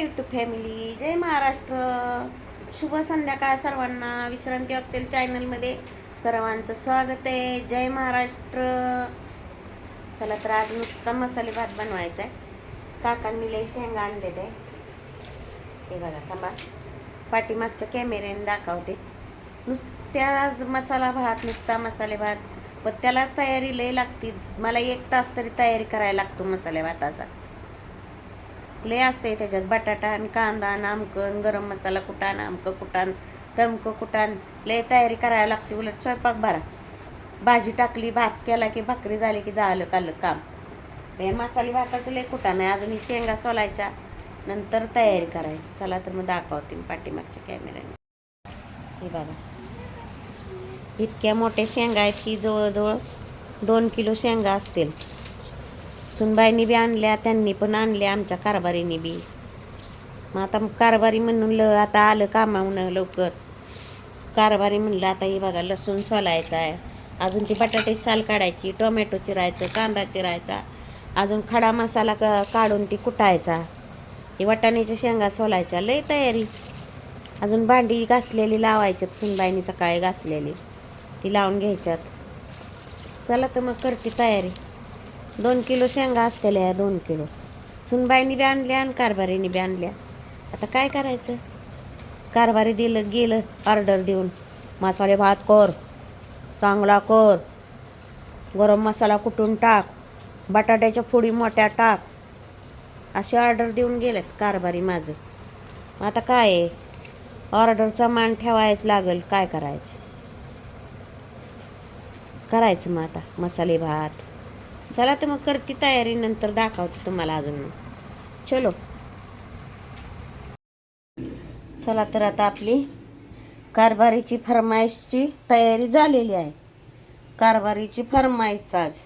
YouTube family जय महाराष्ट्र. शुभ संध्याकाळ सर्वांना. विश्रांती ऑप्शल चॅनलमध्ये सर्वांचं स्वागत आहे. जय महाराष्ट्र. चला तर आज नुसता मसाले भात बनवायचा आहे. काकांनी लय शेंगा आणलेले हे बघा थांबा. पाठीमागच्या कॅमेऱ्याने दाखवते. नुसत्या मसाला भात नुसता मसाले भात. पण त्यालाच तयारी लय लागते. मला एक तास तरी तयारी करायला लागतो मसाले भाताचा. लय असते त्याच्यात. बटाटा आणि कांदा नामकन गरम मसाला कुटाण आमकं कुटाण तमकं कुटाण लय तयारी करायला लागते. उलट स्वयंपाक भरा. भाजी टाकली भात केला की भाकरी झाली की झालं कालं काम. हे मसाले भाताचं लय कुटाण आहे. अजून ही शेंगा सोलायच्या. नंतर तयारी करायची. चला तर मग दाखवते मी पाठीमागच्या कॅमेऱ्याने हे बघा. इतक्या मोठ्या शेंगा आहेत की जवळजवळ दोन किलो शेंगा असतील. सुनबाईनी बी आणल्या त्यांनी पण आणल्या आमच्या कारभारीने बी. मग आता कारभारी म्हणून ल आता आलं कामावून लवकर. कारभारी म्हणलं आता हे बघा लसूण सोलायचा आहे. अजून ती बटाटे साल काढायची टोमॅटो चिरायचं कांदा चिरायचा. अजून खडा मसाला क काढून ती कुटायचा. हे वाटाण्याच्या शेंगा सोलायच्या लय तयारी. अजून भांडी घासलेली लावायच्यात सुनबाईनी सकाळी घासलेली. ती लावून घ्यायच्यात. चला तर मग करते तयारी. दोन किलो शेंगा असतेल्या दोन किलो. सुनबाईनी बी आणल्या आणि कारभारीने बी आणल्या. आता काय करायचं? कारभारी दिलं गेलं ऑर्डर देऊन. मसाले भात कर चांगला कर. गरम मसाला कुटून टाक? बटाट्याच्या फोडी मोठ्या टाक. अशी ऑर्डर देऊन गेलेत कारभारी माझं. मग आता काय आहे? ऑर्डरचा मान ठेवायच लागेल काय करायचं? करायचं मग आता मसाले भात. चला तर मग करते तयारी नंतर दाखवते तुम्हाला अजून चलो. चला तर आता आपली कारभारीची फरमाईशची तयारी झालेली आहे. कारभारीची फरमाईश आज.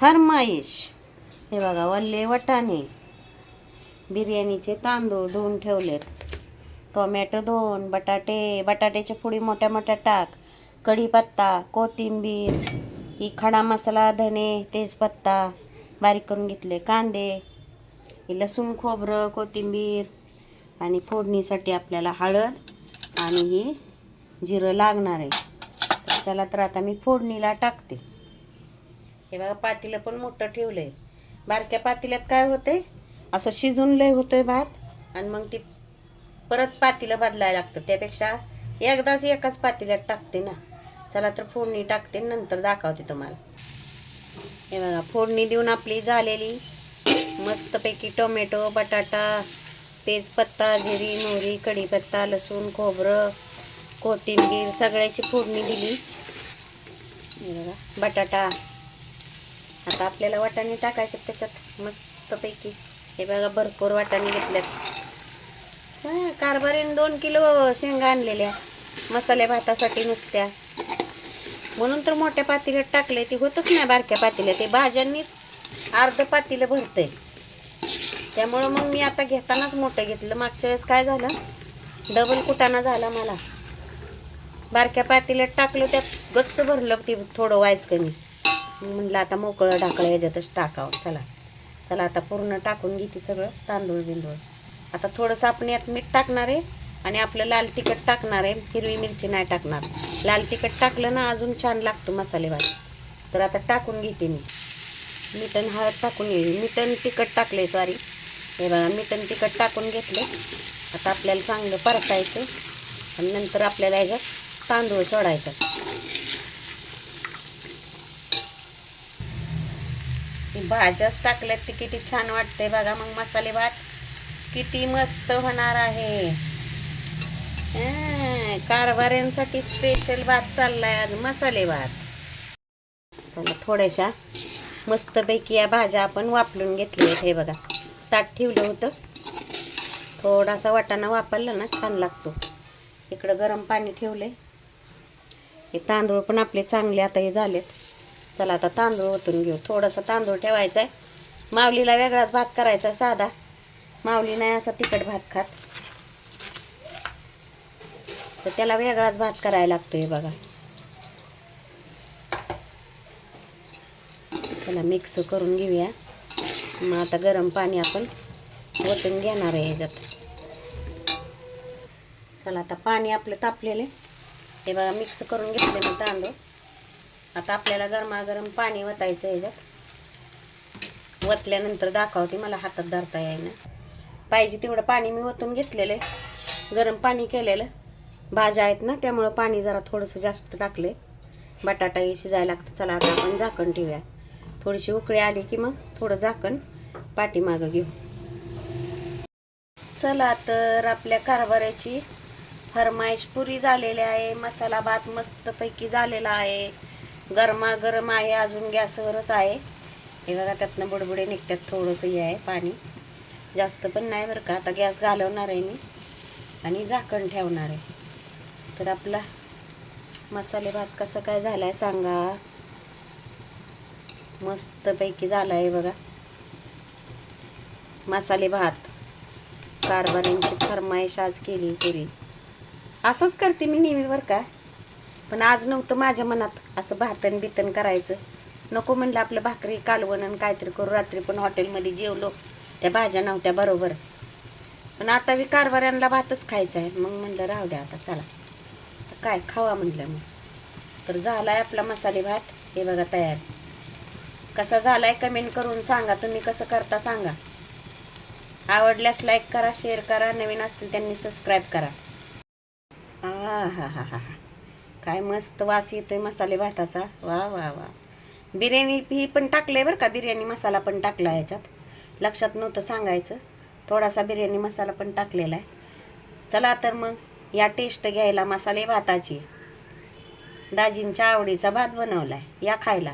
फरमाईश. हे बघा वल्ले वटाणे. बिर्याणीचे तांदूळ धुवून ठेवलेत. टोमॅटो दोन बटाटे बटाट्याच्या फोडी मोठ्या मोठ्या टाक. कढीपत्ता कोथिंबीर ही खडा मसाला धणे तेजपत्ता बारीक करून घेतले कांदे ही लसूण खोबरं कोथिंबीर आणि फोडणीसाठी आपल्याला हळद आणि ही जिरं लागणार आहे. चला तर आता मी फोडणीला टाकते. हे बघा पातीलं पण मोठं ठेवलं आहे बारक्या पातील्यात काय होतंय? असं शिजून लय होतोय भात आणि मग ती परत पातीलं बदलायला लागतं. त्यापेक्षा एकदाच एकाच पातील्यात टाकते ना. चला तर फोडणी टाकते नंतर दाखवते तुम्हाला. हे बघा फोडणी देऊन आपली झालेली. मस्तपैकी टोमॅटो बटाटा तेजपत्ता जिरी मोहरी कढीपत्ता लसूण खोबरं कोथिंबीर सगळ्याची फोडणी दिली. हे बघा बटाटा. आता आपल्याला वाटाणे टाकायचे त्याच्यात मस्तपैकी. हे बघा भरपूर वाटाणे घेतल्यात. हां कारभारीने दोन किलो शेंगा आणलेल्या. मसाले भातासाठी नुसत्या. म्हणून तर मोठ्या पातेल्यात टाकले ते होतच नाही बारक्या पातेल्या ते भाज्यांनीच अर्ध पातेलं भरतंय. त्यामुळं मग मी आता घेतानाच मोठं घेतलं. मागच्या वेळेस काय झालं? डबल कुटाणा झाला मला. बारक्या पातेल्यात टाकलं त्यात गच्च भरलं ते थोडं व्हायच कमी. मग म्हणलं आता मोकळं ढाकळं याच्यातच टाकावं. चला. चला आता पूर्ण टाकून घेते सगळं तांदूळ बिंदूळ आता थोडंसं आपण यात मीठ टाकणार आहे. आणि आपलं लाल तिखट टाकणार आहे हिरवी मिरची नाही टाकणार. लाल तिखट टाकलं ना अजून छान लागतो मसाले भात तर आता टाकून घेते मी. मिठण हळद टाकून घेते. मिठण तिखट टाकले सॉरी हे बघा मिठण तिखट टाकून घेतलं आता आपल्याला चांगलं परतायचं. आणि नंतर आपल्याला ह्याच्यात तांदूळ सोडायचा. भाज्याच टाकल्यात ती किती छान वाटते बघा. मग मसाले भात किती मस्त होणार आहे. कारभाऱ्यांसाठी स्पेशल भात चाललाय आज मसाले भात. चला थोड्याशा मस्तपैकी या भाज्या आपण वापरून घेतल्या हे बघा. ताट ठेवलं होतं. थोडासा वाटाणा वापरला ना छान लागतो. इकडं गरम पाणी ठेवले हे तांदूळ पण आपले चांगले आता हे झालेत. चला आता तांदूळ ओतून घेऊ. थोडासा तांदूळ ठेवायचा आहे माऊलीला वेगळाच भात करायचा आहे साधा. माऊली नाही असा तिखट भात खात. तर त्याला वेगळाच भात करायला लागतो हे बघा. चला मिक्स करून घेऊया. मग आता गरम पाणी आपण वतून घेणार आहे ह्याच्यात. चला आता पाणी आपलं तापलेलं आहे. हे बघा मिक्स करून घेतले मी तांदूळ. आता आपल्याला गरमागरम पाणी वतायचं ह्याच्यात. वतल्यानंतर दाखवते मला हातात धरता येईना पाहिजे तेवढं पाणी मी ओतून घेतलेलं आहे. गरम पाणी केलेलं. भाज्या आहेत ना त्यामुळं पाणी जरा थोडंसं जास्त टाकले बटाटा हे शिजायला लागतं. चला आता आपण झाकण ठेवूया. थोडीशी उकळी आली की मग थोडं झाकण पाठीमागं घेऊ. चला तर आपल्या कारभाराची फरमाईश पुरी झालेली आहे. मसाला भात मस्तपैकी झालेला आहे. गरमागरम आहे अजून गॅसवरच आहे. हे बघा त्यातनं बुडबुडे निघतात. थोडंसं हे आहे पाणी. जास्त पण नाही बरं का. आता गॅस घालवणार आहे मी आणि झाकण ठेवणार आहे. तर आपला मसाले भात कसं काय झाला आहे सांगा. मस्तपैकी झाला आहे बघा. मसाले भात. कारभाऱ्यांची फरमाईश आज केली पुरी. असंच करते मी नेहमी बरं का. पण आज नव्हतं माझ्या मनात असं भातन बितन करायचं. नको म्हणलं आपलं भाकरी कालवण आणि काहीतरी करू. रात्री पण हॉटेलमध्ये जेवलो. त्या भाज्या नव्हत्या बरोबर. पण आता मी कारभाऱ्यांना भातच खायचा आहे मग म्हणलं राहू द्या आता चला. काय खावा म्हटलं मग तर झाला आहे आपला मसाले भात. हे बघा तयार. कसा झाला आहे कमेंट करून सांगा. तुम्ही कसं करता सांगा. आवडल्यास लाईक करा शेअर करा. नवीन असतील त्यांनी सबस्क्राईब करा. आ हा हा हा हा काय मस्त वास येतोय मसाले भाताचा. वा वा वा. बिर्याणी ही पण टाकलंय बरं का? बिर्याणी मसाला पण टाकला ह्याच्यात लक्षात नव्हतं सांगायचं. थोडासा बिर्याणी मसाला पण टाकलेला आहे. चला तर मग. या टेस्ट घ्यायला मसाले भाताची. दाजींच्या आवडीचा भात बनवला आहे या खायला.